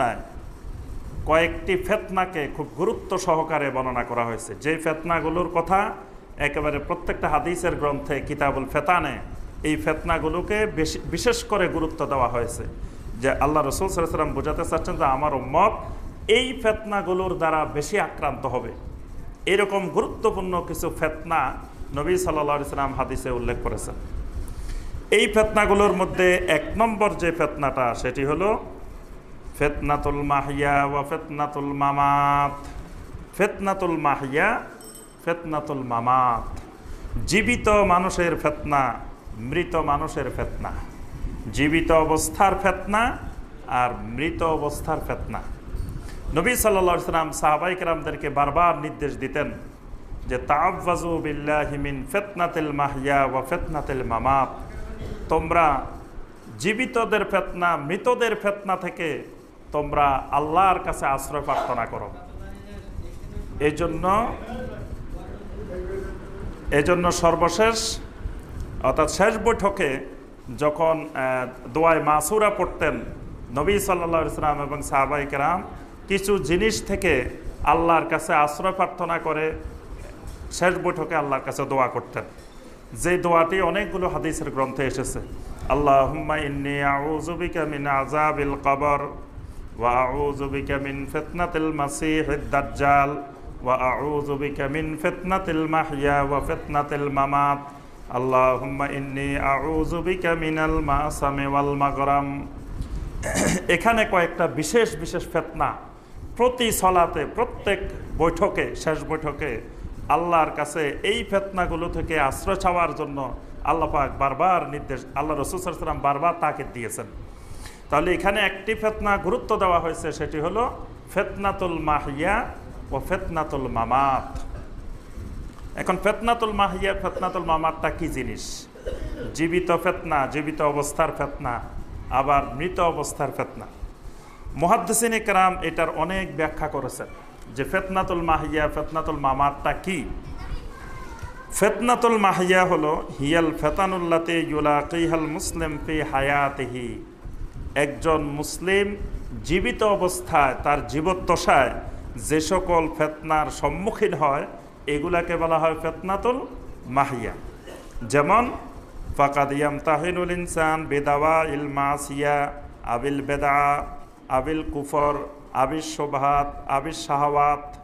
সুন্নায় কয়েকটি ফেতনাকে খুব গুরুত্ব সহকারে বর্ণনা করা হয়েছে। যে ফেতনাগুলোর কথা একেবারে প্রত্যেকটা হাদিসের গ্রন্থে কিতাবুল ফেতানে এই ফেতনাগুলোকে বেশি, বিশেষ করে গুরুত্ব দেওয়া হয়েছে। যে আল্লাহ রসুল সাল্লাম বোঝাতে চাচ্ছেন যে আমার মত এই ফেতনাগুলোর দ্বারা বেশি আক্রান্ত হবে। এরকম গুরুত্বপূর্ণ কিছু ফেতনা নবী সাল্লা সাল্লাম হাদিসে উল্লেখ করেছেন। এই ফেতনাগুলোর মধ্যে এক নম্বর যে ফেতনাটা, সেটি হলো ফেতনাতুল মাহিয়া ওয়া ফেতনাতুল মামাত। ফেতনাতুল মাহিয়া, ফেতনাতুল মামাত। জীবিত মানুষের ফেতনা, মৃত মানুষের ফেতনা। জীবিত অবস্থার ফেতনা আর মৃত অবস্থার ফেতনা। নবী সাল্লা সাল্লাম সাহাবাইকরামদেরকে বারবার নির্দেশ দিতেন যে তাআফাজু বিল্লাহি মিন ফেতনাতিল মাহিয়া ওয়া ফেতনাতিল মামাত। তোমরা জীবিতদের ফেতনা, মৃতদের ফেতনা থেকে তোমরা আল্লাহর কাছে আশ্রয় প্রার্থনা করো। এই জন্য এজন্য সর্বশেষ, অর্থাৎ শেষ বৈঠকে যখন দোয়ায় মাসুরা পড়তেন নবী সাল্লা ইসলাম এবং সাহাবাই কেরাম, কিছু জিনিস থেকে আল্লাহর কাছে আশ্রয় প্রার্থনা করে শেষ বৈঠকে আল্লাহর কাছে দোয়া করতেন। যে দোয়াটি অনেকগুলো হাদিসের গ্রন্থে এসেছে। আল্লাহ ইন্নি আউজুবিকা মিন আজাবিল কবর। আউজুবিকা মিন ফিতনাতিল মাসিহিদ দাজ্জাল, ওয়া আউজুবিকা মিন ফিতনাতিল মাহইয়া ওয়া ফিতনাতিল মামাত। আল্লাহুম্মা ইন্নি আউজুবিকা মিনাল মাসামি ওয়াল মাগরাম। এখানে কয়েকটা বিশেষ বিশেষ ফেতনা প্রতি সলাতে, প্রত্যেক বৈঠকে, শেষ বৈঠকে আল্লাহর কাছে এই ফেতনাগুলো থেকে আশ্রয় চাওয়ার জন্য আল্লাহ পাক বারবার নির্দেশ, আল্লাহ রসুলাম বারবার তাকে দিয়েছেন। তাহলে এখানে একটি ফেতনা গুরুত্ব দেওয়া হয়েছে, সেটি হলো ফেতনাতুল মাহিয়া ও ফেতনাতুল মামাত। এখন ফেতনাতুল মাহিয়া, ফেতনাতুল মামাতটা কি জিনিস? জীবিত ফেতনা, জীবিত অবস্থার ফেতনা, আবার মৃত অবস্থার ফেতনা। মহাদ্দিন একরাম এটার অনেক ব্যাখ্যা করেছেন যে ফেতনাতুল মাহিয়া, ফেতনাতুল মামাতটা কি? ফেতনাতুল মাহিয়া হলো, হিয়াল ফেতানুল্লাতে ইউলা ইউলাকিহাল মুসলিম ফি হায়াতিহি। একজন মুসলিম জীবিত অবস্থায়, তার জীবদ্দশায় যে সকল ফেতনার সম্মুখীন হয়, এগুলাকে বলা হয় ফেতনাতুল মাহিয়া। যেমন ফাকাদিয়াম তাহিনুল ইনসান বেদাওয়া ইল মাসিয়া, আবিল বেদা আবিল কুফর আবির শোভাত আবির শাহওয়াত।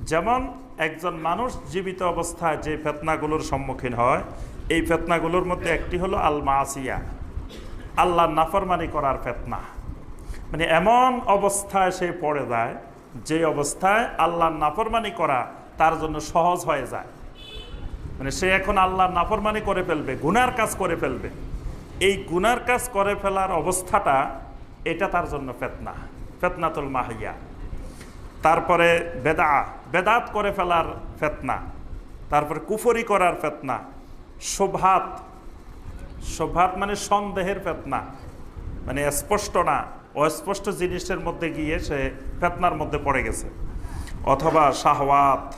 যেমন, একজন মানুষ জীবিত অবস্থায় যে ফেতনাগুলোর সম্মুখীন হয়, এই ফেতনাগুলোর মধ্যে একটি হলো আল মাসিয়া। আল্লাহ নাফরমানি করার ফেতনা। মানে এমন অবস্থায় সে পড়ে যায়, যে অবস্থায় আল্লাহ নাফরমানি করা তার জন্য সহজ হয়ে যায়। মানে সে এখন আল্লাহ নাফরমানি করে ফেলবে, গুনার কাজ করে ফেলবে। এই গুনার কাজ করে ফেলার অবস্থাটা এটা তার জন্য ফেতনা, ফেতনাতুল মাহিয়া। তারপরে বেদা বেদাত করে ফেলার ফেতনা, তারপরে কুফরি করার ফেতনা, শোভাত শোভাত মানে সন্দেহের ফেতনা। মানে স্পষ্ট না, অস্পষ্ট জিনিসের মধ্যে গিয়ে সে ফেতনার মধ্যে পড়ে গেছে। অথবা শাহওয়াত,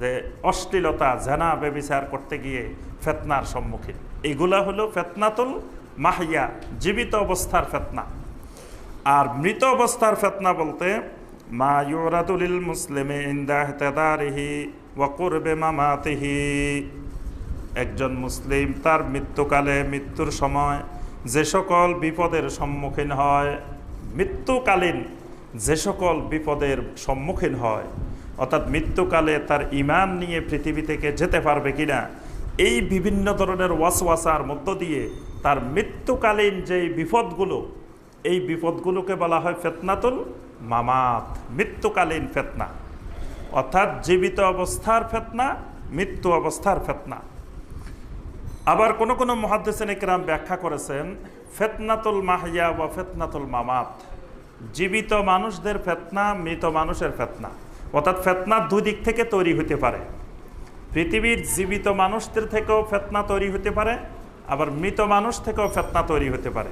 যে অশ্লীলতা জেনা বেবিচার করতে গিয়ে ফেতনার সম্মুখীন। এগুলা হলো ফেতনাতুল মাহিয়া, জীবিত অবস্থার ফেতনা। আর মৃত অবস্থার ফেতনা বলতে, মা ইউরাদুলিল মুসলিমে ইন্দাহ তেদারিহি ওয়াকুরবে মামাতিহি। একজন মুসলিম, তার মৃত্যুকালে মৃত্যুর সময় যে সকল বিপদের সম্মুখীন হয়, মৃত্যুকালীন যে সকল বিপদের সম্মুখীন হয়, অর্থাৎ মৃত্যুকালে তার ইমান নিয়ে পৃথিবী থেকে যেতে পারবে কিনা, এই বিভিন্ন ধরনের ওয়াসওয়াসার মধ্য দিয়ে তার মৃত্যুকালীন যেই বিপদগুলো, এই বিপদগুলোকে বলা হয় ফেতনাতুল মামাত, মৃত্যুকালীন ফেতনা। অর্থাৎ জীবিত অবস্থার ফেতনা, মৃত্যু অবস্থার ফেতনা। আবার কোন কোনো মহাদ্দেশন একরাম ব্যাখ্যা করেছেন, ফেতনাতুল মাহিয়া বা ফেতনাতুল মামাত। জীবিত মানুষদের ফেতনা, মৃত মানুষের ফেতনা। অর্থাৎ ফেতনা দুই দিক থেকে তৈরি হতে পারে। পৃথিবীর জীবিত মানুষদের থেকেও ফেতনা তৈরি হতে পারে, আবার মৃত মানুষ থেকেও ফেতনা তৈরি হতে পারে।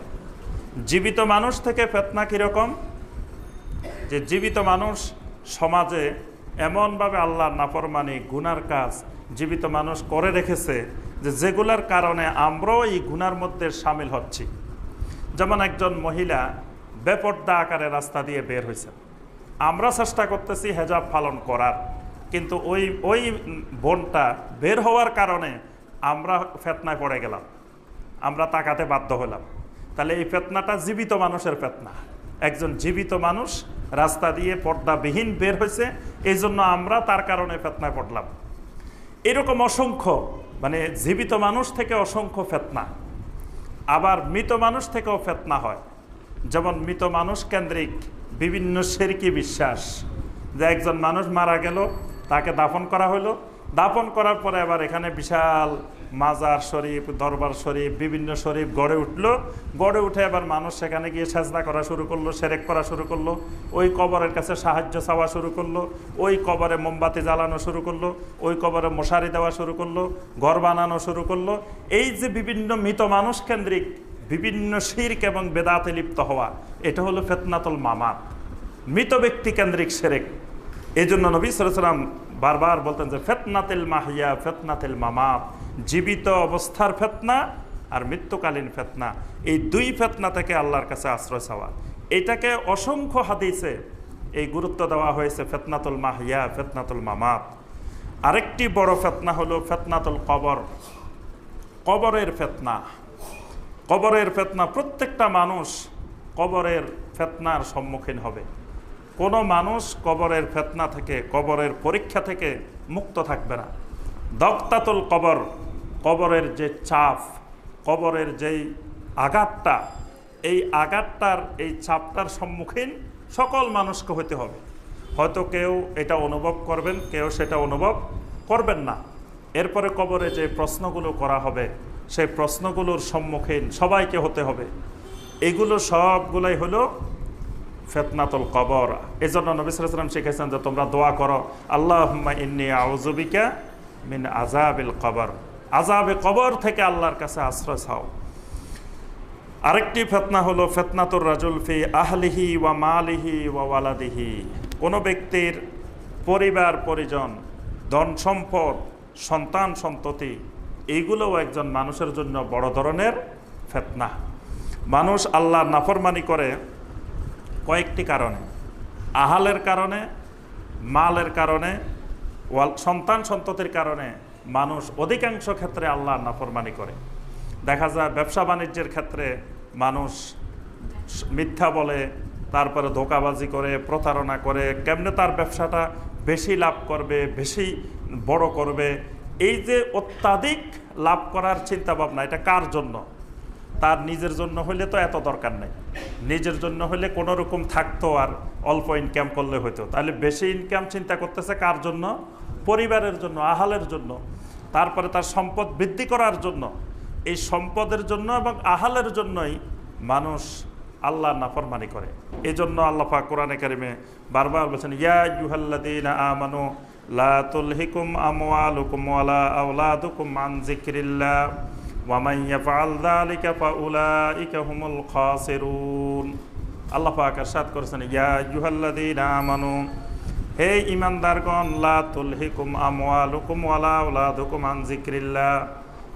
জীবিত মানুষ থেকে ফেতনা কীরকম যে জীবিত মানুষ সমাজে এমনভাবে আল্লাহ নাফরমানি, গুনার কাজ জীবিত মানুষ করে রেখেছে যে যেগুলার কারণে আমরাও এই গুনার মধ্যে সামিল হচ্ছি। যেমন একজন মহিলা বেপর্দা আকারে রাস্তা দিয়ে বের হয়েছেন আমরা চেষ্টা করতেছি হেজাব পালন করার, কিন্তু ওই ওই বোনটা বের হওয়ার কারণে আমরা ফেতনায় পড়ে গেলাম। আমরা তাকাতে বাধ্য হলাম। তাহলে এই ফেতনাটা জীবিত মানুষের ফেতনা। একজন জীবিত মানুষ রাস্তা দিয়ে পর্দাবিহীন বের হয়েছে এই জন্য আমরা তার কারণে ফেতনায় পড়লাম। এরকম অসংখ্য মানে জীবিত মানুষ থেকে অসংখ্য ফেতনা, আবার মৃত মানুষ থেকেও ফেতনা হয়। যেমন মৃত মানুষ কেন্দ্রিক বিভিন্ন সেরকি বিশ্বাস, যে একজন মানুষ মারা গেল, তাকে দাফন করা হলো দাফন করার পরে আবার এখানে বিশাল মাজার শরীফ, দরবার শরীফ, বিভিন্ন শরীফ গড়ে উঠল। গড়ে উঠে আবার মানুষ সেখানে গিয়ে সেজদা করা শুরু করল, সেরেক করা শুরু করল। ওই কবরের কাছে সাহায্য চাওয়া শুরু করল। ওই কবরে মোমবাতি জ্বালানো শুরু করল। ওই কবরে মশারি দেওয়া শুরু করল। ঘর বানানো শুরু করল। এই যে বিভিন্ন মৃত মানুষ কেন্দ্রিক, বিভিন্ন শির্ক এবং বেদাতে লিপ্ত হওয়া, এটা হলো ফেতনাতুল মামাত। মৃত ব্যক্তি কেন্দ্রিক সেরেক। এই জন্য নবী সালাম বারবার বলতেন যে, ফেতনাতিল মাহিয়া, ফেতনাতিল মামাত। জীবিত অবস্থার ফেতনা আর মৃত্যুকালীন ফেতনা। এই দুই ফেতনা থেকে আল্লাহর কাছে আশ্রয় চাওয়া। এটাকে অসংখ্য হাদিসে এই গুরুত্ব দেওয়া হয়েছে, ফেতনাতুল মাহিয়া, ফেতনাতুল মামাত। আরেকটি বড় ফেতনা হলো ফেতনাতুল কবর। কবরের ফেতনা। কবরের ফেতনা, প্রত্যেকটা মানুষ কবরের ফেতনার সম্মুখীন হবে। কোনো মানুষ কবরের ফেতনা থেকে, কবরের পরীক্ষা থেকে মুক্ত থাকবে না। দক্তাতুল কবর কবরের যে চাপ, কবরের যেই আঘাতটা, এই আঘাতটার, এই চাপটার সম্মুখীন সকল মানুষকে হতে হবে। হয়তো কেউ এটা অনুভব করবেন, কেউ সেটা অনুভব করবেন না। এরপরে কবরে যে প্রশ্নগুলো করা হবে, সেই প্রশ্নগুলোর সম্মুখীন সবাইকে হতে হবে। এগুলো সবগুলাই হলো ফেতনাতুল কবর। এই জন্য নবিসাম শিখেছেন যে তোমরা দোয়া করো আল্লাহ ইন্নি আউজুবিকা মিন আজাবিল কবর। আজাবে কবর থেকে আল্লাহর কাছে আশ্রয় চাও। আরেকটি ফেতনা হলো ফেতনাতুর রাজুল ফি আহলিহি ওয়া মালিহি ওয়া ওয়ালাদিহি। কোনো ব্যক্তির পরিবার, পরিজন, ধন সম্পদ, সন্তান সন্ততি এইগুলোও একজন মানুষের জন্য বড় ধরনের ফেতনা। মানুষ আল্লাহর নাফরমানি করে কয়েকটি কারণে। আহালের কারণে, মালের কারণে সন্তান সন্ততির কারণে মানুষ অধিকাংশ ক্ষেত্রে আল্লাহর নাফরমানি করে। দেখা যায় ব্যবসা বাণিজ্যের ক্ষেত্রে মানুষ মিথ্যা বলে, তারপরে ধোকাবাজি করে, প্রতারণা করে, কেমনে তার ব্যবসাটা বেশি লাভ করবে, বেশি বড় করবে, এই যে অত্যাধিক লাভ করার চিন্তা ভাবনা এটা কার জন্য? তার নিজের জন্য হলে তো এত দরকার নেই। নিজের জন্য হলে কোনো রকম থাকতো আর অল্প ইনকাম করলে হইতো। তাহলে বেশি ইনকাম চিন্তা করতেছে কার জন্য? পরিবারের জন্য আহালের জন্য তারপরে তার সম্পদ বৃদ্ধি করার জন্য এই সম্পদের জন্য এবং আহালের জন্যই মানুষ আল্লাহ নাফরমানি করে এই জন্য আল্লাহ পাক কোরআনে কারিমে বারবার বলছেন ইয়া ইউহাল্লাদিন আমানু লা তুলহিকুম আমওয়ালুকুম ওয়ালা আওলাদুকুম আন যিকরিল্লাহ ওয়ামান ইয়াফআল যালিকা ফাউলাইকা হুমুল খাসিরুন আল্লাহ পাক ارشاد করেছেন ইয়া ইউহাল্লাদিন আমানু হে ইমানদারগণ, লা তুলহিকুম আমওয়ালুকুম ওয়ালা আওলাদুকুম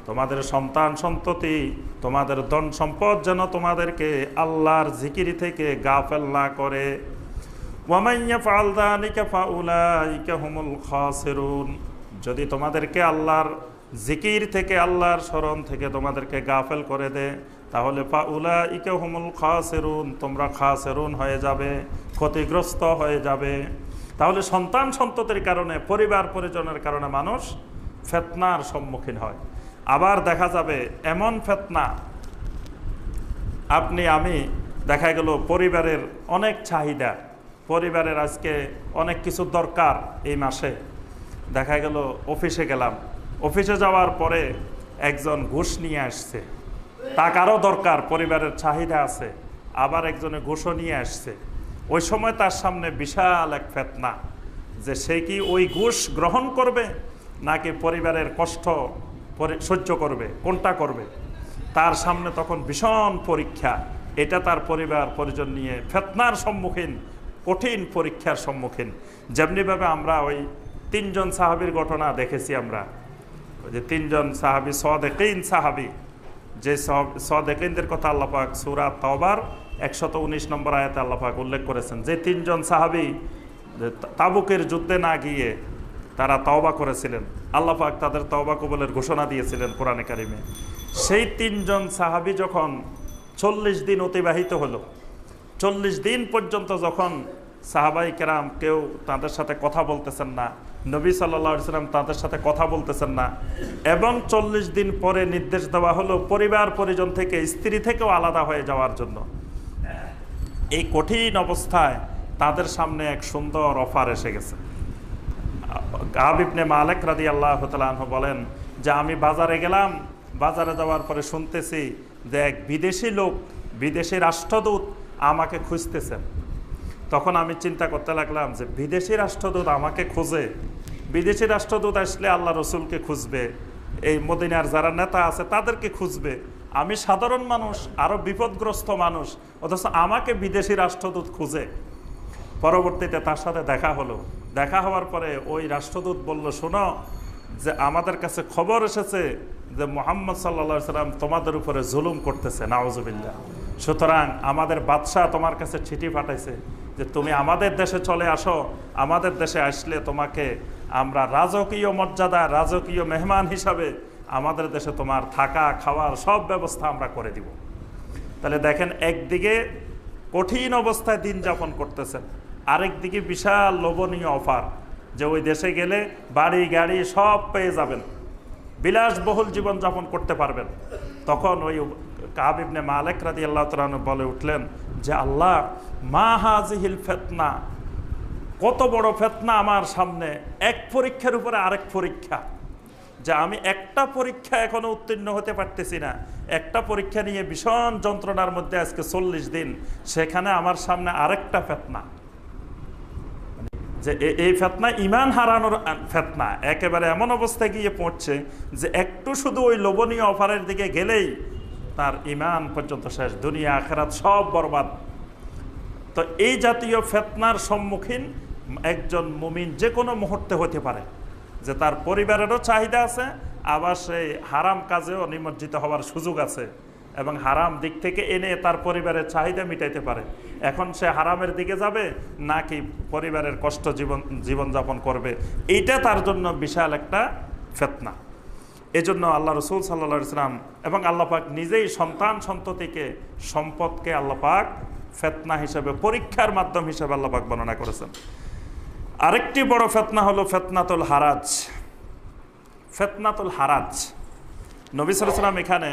তোমাদের সন্তান সন্ততি, তোমাদের ধন সম্পদ যেন তোমাদেরকে আল্লাহর জিকিরি থেকে গাফেল না করে। যদি তোমাদেরকে আল্লাহর জিকির থেকে, আল্লাহর স্মরণ থেকে তোমাদেরকে গাফেল করে দে, তাহলে ফাউলা ইকে হুমুল খাসেরুন, তোমরা খাসেরুন হয়ে যাবে, ক্ষতিগ্রস্ত হয়ে যাবে। তাহলে সন্তান সন্ততির কারণে, পরিবার পরিজনের কারণে মানুষ ফেতনার সম্মুখীন হয়। আবার দেখা যাবে এমন ফেতনা, আপনি, আমি, দেখা গেল পরিবারের অনেক চাহিদা, পরিবারের আজকে অনেক কিছু দরকার এই মাসে। দেখা গেল অফিসে গেলাম, অফিসে যাওয়ার পরে একজন ঘুষ নিয়ে আসছে। টাকারও দরকার, পরিবারের চাহিদা আছে, আবার একজনে ঘুষও নিয়ে আসছে। ওই সময় তার সামনে বিশাল এক ফেতনা যে সে কি ওই ঘুষ গ্রহণ করবে নাকি পরিবারের কষ্ট সহ্য করবে? কোনটা করবে? তার সামনে তখন ভীষণ পরীক্ষা। এটা তার পরিবার, পরিজন নিয়ে ফেতনার সম্মুখীন, কঠিন পরীক্ষার সম্মুখীন। যেমনিভাবে আমরা ওই তিনজন সাহাবির ঘটনা দেখেছি আমরা। যে তিনজন সাহাবি, সদেকিন সাহাবি। যে সদেকিনদের কথা আল্লাপাক সুরা তবার একশত উনিশ নম্বর আয়াতে আল্লাপাক উল্লেখ করেছেন, যে তিনজন সাহাবি তাবুকের যুদ্ধে না গিয়ে তারা তওবা করেছিলেন। আল্লাপাক তাদের তওবা কবলের ঘোষণা দিয়েছিলেন কোরআনে কারিমে। সেই তিনজন সাহাবি যখন চল্লিশ দিন অতিবাহিত হলো, চল্লিশ দিন পর্যন্ত যখন সাহাবাই কেরাম কেউ তাদের সাথে কথা বলতেছেন না, নবী সাল্লা সাল্লাম তাদের সাথে কথা বলতেছেন না, এবং চল্লিশ দিন পরে নির্দেশ দেওয়া হলো পরিবার পরিজন থেকে স্ত্রী থেকেও আলাদা হয়ে যাওয়ার জন্য। এই কঠিন অবস্থায় তাদের সামনে এক সুন্দর অফার এসে গেছে। গাবিবনে মালেক রাদি আল্লাহ তালহ বলেন যে আমি বাজারে গেলাম, বাজারে যাওয়ার পরে শুনতেছি যে এক বিদেশি লোক, বিদেশি রাষ্ট্রদূত আমাকে খুঁজতেছেন তখন আমি চিন্তা করতে লাগলাম যে বিদেশি রাষ্ট্রদূত আমাকে খোঁজে। বিদেশি রাষ্ট্রদূত আসলে আল্লাহ রসুলকে খুঁজবে। এই মদিনার যারা নেতা আছে তাদেরকে খুঁজবে। আমি সাধারণ মানুষ আরও বিপদগ্রস্ত মানুষ, অথচ আমাকে বিদেশি রাষ্ট্রদূত খুঁজে। পরবর্তীতে তার সাথে দেখা হলো। দেখা হওয়ার পরে ওই রাষ্ট্রদূত বলল, শোনো, যে আমাদের কাছে খবর এসেছে যে মোহাম্মদ সাল্লা সাল্লাম তোমাদের উপরে জুলুম করতেছে নাওজবিল্লা সুতরাং আমাদের বাদশাহ তোমার কাছে চিঠি পাঠাইছে যে তুমি আমাদের দেশে চলে আসো, আমাদের দেশে আসলে তোমাকে আমরা রাজকীয় মর্যাদা, রাজকীয় মেহমান হিসাবে আমাদের দেশে তোমার থাকা, খাওয়ার সব ব্যবস্থা আমরা করে দিব। তাহলে দেখেন, একদিকে কঠিন অবস্থায় দিন যাপন করতেছেন, আরেকদিকে বিশাল লোভনীয় অফার যে ওই দেশে গেলে বাড়ি, গাড়ি সব পেয়ে যাবেন, বিলাসবহুল জীবনযাপন করতে পারবেন। তখন ওই কাবিবনে মালেক রাদি আল্লাহ তালন বলে উঠলেন যে, আল্লাহ, মা হাজিহিল ফেতনা, কত বড় ফেতনা আমার সামনে, এক পরীক্ষার উপরে আরেক পরীক্ষা। যে আমি একটা পরীক্ষা এখনও উত্তীর্ণ হতে পারতেছি না। একটা পরীক্ষা নিয়ে ভীষণ যন্ত্রণার মধ্যে আজকে চল্লিশ দিন। সেখানে আমার সামনে আরেকটা ফেতনা। যে এই ফেতনা ইমান হারানোর ফেতনা। একেবারে এমন অবস্থায় গিয়ে পড়ছে যে একটু শুধু ওই লোভনীয় অফারের দিকে গেলেই তার ইমান পর্যন্ত শেষ, দুনিয়া, আখেরাত সব বরবাদ। তো এই জাতীয় ফেতনার সম্মুখীন একজন মুমিন যে কোনো মুহূর্তে হতে পারে। যে তার পরিবারেরও চাহিদা আছে, আবার সেই হারাম কাজেও নিমজ্জিত হওয়ার সুযোগ আছে এবং হারাম দিক থেকে এনে তার পরিবারের চাহিদা মিটাইতে পারে। এখন সে হারামের দিকে যাবে, নাকি পরিবারের কষ্ট জীবন, জীবনযাপন করবে? এইটা তার জন্য বিশাল একটা ফেতনা। এজন্য আল্লাহ রসুল সাল্লা ইসলাম এবং আল্লাপাক নিজেই সন্তান সন্ততিকে সম্পদকে আল্লাপাক ফেতনা হিসেবে, পরীক্ষার মাধ্যম হিসেবে আল্লাপাক বর্ণনা করেছেন। আরেকটি বড় ফেতনা হলো ফেতনাতুল হারাজ। ফেতনাতুল হারাজ। নবী সালাম এখানে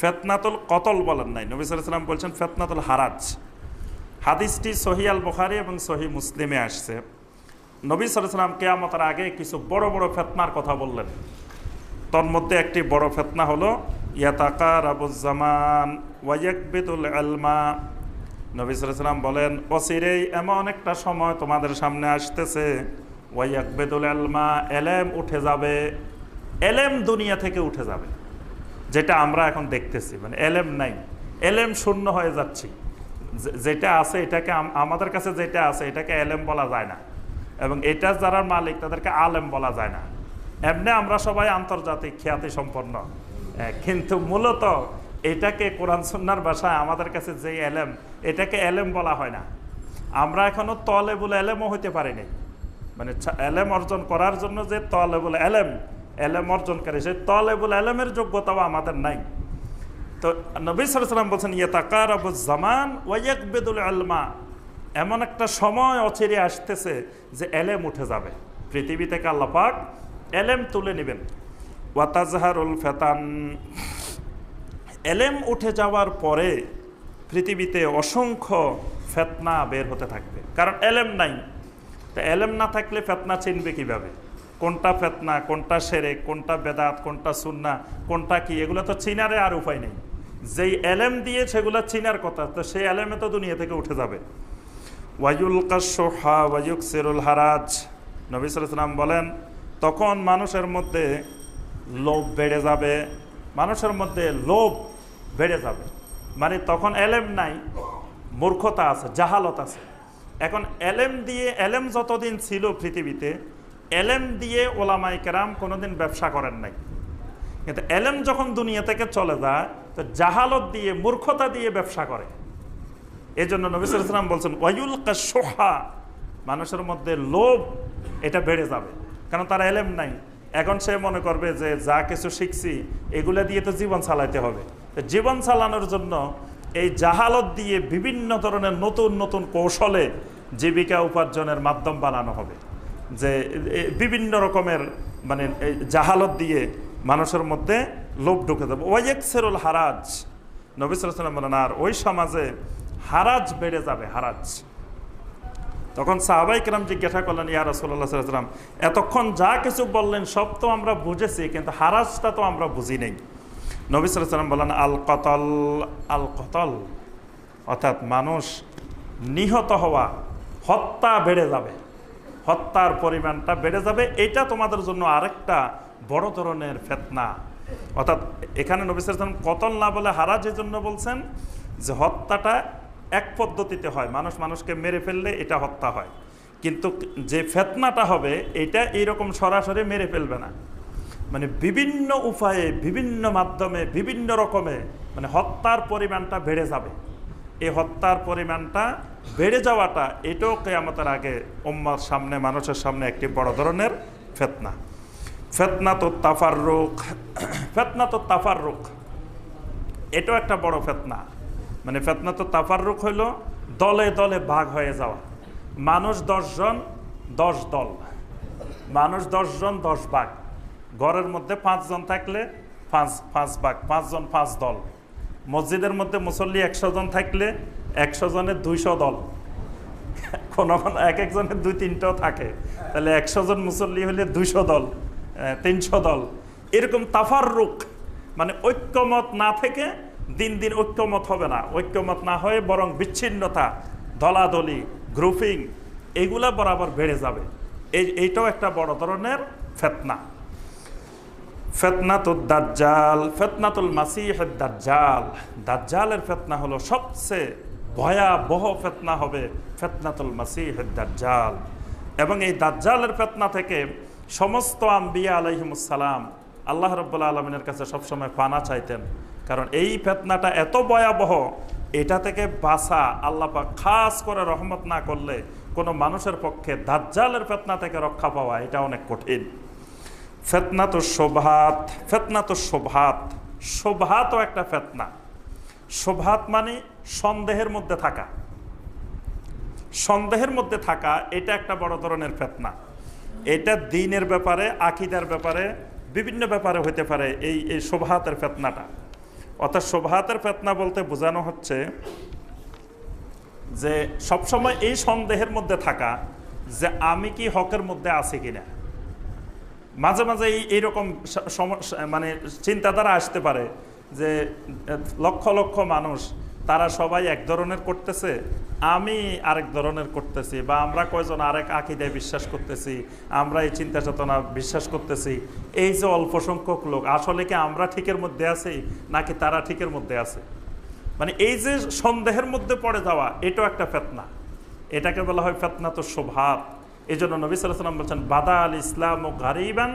ফেতনাতুল কতল বলেন নাই। নবী সালাম বলছেন ফেতনাতুল হারাজ। হাদিসটি সহি আল বখারি এবং সহি মুসলিমে আসছে। নবী সালাম কেয়ামতার আগে কিছু বড় বড় ফেতনার কথা বললেন। তন্মধ্যে একটি বড় ফেতনা হলো ইয়াতাকার আবুজ্জামান ওয়াইকবিদুল আলমা নবী সালাম বলেন অসিরেই এমন একটা সময় তোমাদের সামনে আসতেছে। ওয়াইকবেদুল আলমা, এলেম উঠে যাবে। এলেম দুনিয়া থেকে উঠে যাবে। যেটা আমরা এখন দেখতেছি মানে এলেম নাই। এলেম শূন্য হয়ে যাচ্ছি। যেটা আছে, এটাকে আমাদের কাছে যেটা আছে, এটাকে এলেম বলা যায় না। এবং এটা যারা মালিক, তাদেরকে আলেম বলা যায় না। এমনি আমরা সবাই আন্তর্জাতিক খ্যাতি সম্পন্ন কিন্তু মূলত এটাকে কোরআন সন্ন্যার ভাষায় আমাদের কাছে যে এলেম, এটাকে এলেম বলা হয় না। আমরা এখনও তলেবুল এলেমও হইতে পারিনি। মানে এলেম অর্জন করার জন্য যে তলেবুল এলেম এলেম অর্জনকারী, সেই তলেবুল এলেমের যোগ্যতাও আমাদের নাই। তো নবী সালাম বলছেন ইয়েতাকার আবু জামান ওয়াইকবেদুল আলমা। এমন একটা সময় অচিরে আসতেছে যে এলেম উঠে যাবে। পৃথিবী থেকে আল্লাপাক এলেম তুলে নেবেন। ওয়াতাজহারুল ফেতান। এলেম উঠে যাওয়ার পরে পৃথিবীতে অসংখ্য ফেতনা বের হতে থাকবে। কারণ এলেম নাই। তা এলেম না থাকলে ফেতনা চিনবে কীভাবে? কোনটা ফেতনা, কোনটা সেরে কোনটা বেদাত, কোনটা সুন্না কোনটা কি? এগুলো তো চিনারে আর উপায় নেই। যেই এলেম দিয়ে সেগুলো চিনার কথা, তো সেই এলেমে তো দুনিয়া থেকে উঠে যাবে। ওয়াজুল কাসোহা ওয়াজুক সেরুল হারাজ, নবী সালাম বলেন, তখন মানুষের মধ্যে লোভ বেড়ে যাবে। মানুষের মধ্যে লোভ বেড়ে যাবে। মানে তখন এলেম নাই, মূর্খতা আছে, জাহালত আছে। এখন এলেম দিয়ে, এলেম যতদিন ছিল পৃথিবীতে, এলেম দিয়ে ওলামাই কেরাম কোনোদিন ব্যবসা করেন নাই। কিন্তু এলেম যখন দুনিয়া থেকে চলে যায়, তো জাহালত দিয়ে, মূর্খতা দিয়ে ব্যবসা করে। এই জন্য নবিসাম বলছেন ওয়াইউল সোহা মানুষের মধ্যে লোভ, এটা বেড়ে যাবে। কারণ তার এলেম নাই। এখন সে মনে করবে যে যা কিছু শিখছি, এগুলা দিয়ে তো জীবন চালাইতে হবে। জীবন চালানোর জন্য এই জাহালত দিয়ে বিভিন্ন ধরনের নতুন নতুন কৌশলে জীবিকা উপার্জনের মাধ্যম বানানো হবে। যে বিভিন্ন রকমের মানে জাহালত দিয়ে মানুষের মধ্যে লোভ ঢুকে যাবে। ওয়াইয়েকসেরুল হারাজ নবিসাম বলেন, আর ওই সমাজে হারাজ বেড়ে যাবে, হারাজ। তখন সাহাবাই কিরাম জিজ্ঞাসা করলেন, ইয়া রসল্লাহ সাল্লাম এতক্ষণ যা কিছু বললেন সব তো আমরা বুঝেছি, কিন্তু হারাজটা তো আমরা বুঝি নেই। নবী সাল্লাম বলেন আল কতল আল কতল অর্থাৎ মানুষ নিহত হওয়া, হত্যা বেড়ে যাবে। হত্যার পরিমাণটা বেড়ে যাবে। এটা তোমাদের জন্য আরেকটা বড় ধরনের ফেতনা। অর্থাৎ এখানে নবী সাল্লাম কতল না বলে হারাজ এই জন্য বলছেন যে হত্যাটা এক পদ্ধতিতে হয়। মানুষ মানুষকে মেরে ফেললে এটা হত্যা হয়। কিন্তু যে ফেতনাটা হবে, এটা এইরকম সরাসরি মেরে ফেলবে না। মানে বিভিন্ন উপায়ে, বিভিন্ন মাধ্যমে, বিভিন্ন রকমে মানে হত্যার পরিমাণটা বেড়ে যাবে। এই হত্যার পরিমাণটা বেড়ে যাওয়াটা এটাও কেয়ামতের আগে উম্মার সামনে, মানুষের সামনে একটি বড় ধরনের ফেতনা। ফেতনা তো তাফার রোগ ফেতনা তো তাফার রোগ এটাও একটা বড় ফেতনা। মানে ফেতনা তো তাফার রোগ হইল দলে দলে ভাগ হয়ে যাওয়া। মানুষ দশজন, দশ দল। মানুষ দশজন, দশ ভাগ। ঘরের মধ্যে পাঁচজন থাকলে পাঁচ পাঁচ ভাগ, পাঁচজন পাঁচ দল। মসজিদের মধ্যে মুসল্লি একশো জন থাকলে একশো জনের দুইশো দল। কোনো কোনো এক একজনের দুই তিনটাও থাকে। তাহলে একশো জন মুসল্লি হলে দুইশো দল তিনশো দল। এরকম তাফার রুখ মানে ঐক্যমত না থেকে দিন দিন ঐক্যমত হবে না। ঐক্যমত না হয়ে বরং বিচ্ছিন্নতা দলাদলি গ্রুপিং এগুলা বরাবর বেড়ে যাবে। এই, এইটাও একটা বড় ধরনের ফেতনা। ফেতনাতুল দাজ্জাল, ফেতনাতুল মাসিহ দাজ্জাল। দাজ্জালের ফেতনা হলো সবচেয়ে ভয়াবহ ফেতনা হবে ফেতনাতুল মাসিহ দাজ্জাল। এবং এই দাজ্জালের ফেতনা থেকে সমস্ত আম্বিয়া আলহিমুসালাম আল্লাহ রব্বুল্লা আলমিনের কাছে সবসময় পানা চাইতেন। কারণ এই ফেতনাটা এত ভয়াবহ, এটা থেকে বাঁচা আল্লাহ পাক খাস করে রহমত না করলে কোনো মানুষের পক্ষে দাজ্জালের ফেতনা থেকে রক্ষা পাওয়া এটা অনেক কঠিন। ফেতনা তো শোভাত ফেতনা তো শোভাত শোভাতও একটা ফেতনা। শোভাত মানে সন্দেহের মধ্যে থাকা। সন্দেহের মধ্যে থাকা, এটা একটা বড় ধরনের ফেতনা। এটা দিনের ব্যাপারে, আকিদার ব্যাপারে, বিভিন্ন ব্যাপারে হতে পারে এই এই শোভাতের ফেতনাটা। অর্থাৎ শোভাতের ফেতনা বলতে বোঝানো হচ্ছে যে সবসময় এই সন্দেহের মধ্যে থাকা যে আমি কি হকের মধ্যে আছি কিনা। মাঝে মাঝে এই এইরকম মানে চিন্তাধারা আসতে পারে যে লক্ষ লক্ষ মানুষ, তারা সবাই এক ধরনের করতেছে, আমি আরেক ধরনের করতেছি, বা আমরা কয়জন আরেক আকিদায় বিশ্বাস করতেছি, আমরা এই চিন্তা চেতনা বিশ্বাস করতেছি, এই যে অল্প সংখ্যক লোক, আসলে কি আমরা ঠিকের মধ্যে আছি, নাকি তারা ঠিকের মধ্যে আছে? মানে এই যে সন্দেহের মধ্যে পড়ে যাওয়া, এটাও একটা ফেতনা। এটাকে বলা হয় ফেতনা তো শোভাত। এই জন্য নবী সাল্লাম বলছেন বাদা আল ইসলাম ও গারিবান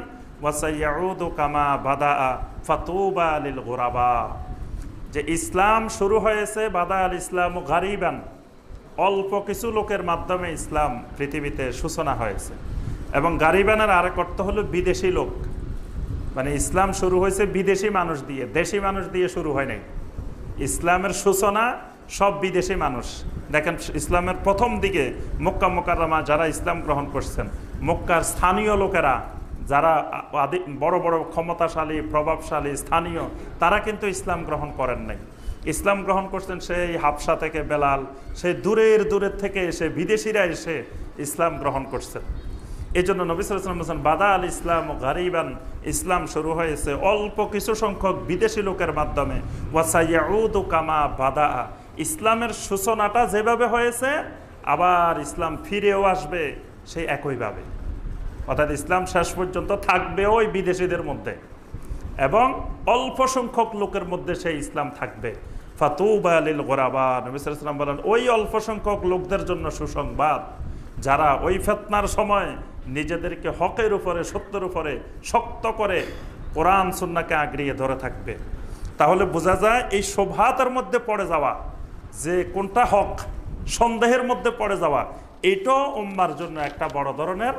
কামা বাদা ফাতুবা গোরাবা। যে ইসলাম শুরু হয়েছে বাদা আল ইসলাম ও গারিবান। অল্প কিছু লোকের মাধ্যমে ইসলাম পৃথিবীতে সূচনা হয়েছে। এবং গারিবানের আরেক অর্থ হলো বিদেশি লোক। মানে ইসলাম শুরু হয়েছে বিদেশি মানুষ দিয়ে, দেশি মানুষ দিয়ে শুরু হয় নাই। ইসলামের সূচনা সব বিদেশি মানুষ। দেখেন, ইসলামের প্রথম দিকে মক্কা মোকাররমা যারা ইসলাম গ্রহণ করছেন, মক্কার স্থানীয় লোকেরা যারা আদি, বড় বড় ক্ষমতাশালী, প্রভাবশালী, স্থানীয়, তারা কিন্তু ইসলাম গ্রহণ করেন নাই। ইসলাম গ্রহণ করছেন সেই হাফসা থেকে বেলাল, সেই দূরের দূরের থেকে এসে বিদেশিরা এসে ইসলাম গ্রহণ করছেন। এই জন্য নবিসাম বলছেন বাদা আল ইসলাম গারিবান, ইসলাম শুরু হয়েছে অল্প কিছু সংখ্যক বিদেশি লোকের মাধ্যমে। ওয়াসাইয়া ওয়াসাইয়াউদ কামা বাদা ইসলামের সূচনাটা যেভাবে হয়েছে, আবার ইসলাম ফিরেও আসবে সেই একইভাবে। অর্থাৎ ইসলাম শেষ পর্যন্ত থাকবে ওই বিদেশিদের মধ্যে এবং অল্প সংখ্যক লোকের মধ্যে সেই ইসলাম থাকবে। ফাতুবা আলিল গোরাবা নবিসাম বলেন, ওই অল্প সংখ্যক লোকদের জন্য সুসংবাদ, যারা ওই ফেতনার সময় নিজেদেরকে হকের উপরে, সত্যের উপরে শক্ত করে কোরআন, সুন্নাকে আগড়িয়ে ধরে থাকবে। তাহলে বোঝা যায় এই শোভাতের মধ্যে পড়ে যাওয়া যে কোনটা হক সন্দেহের মধ্যে পড়ে যাওয়া এটাও উম্মার জন্য একটা বড় ধরনের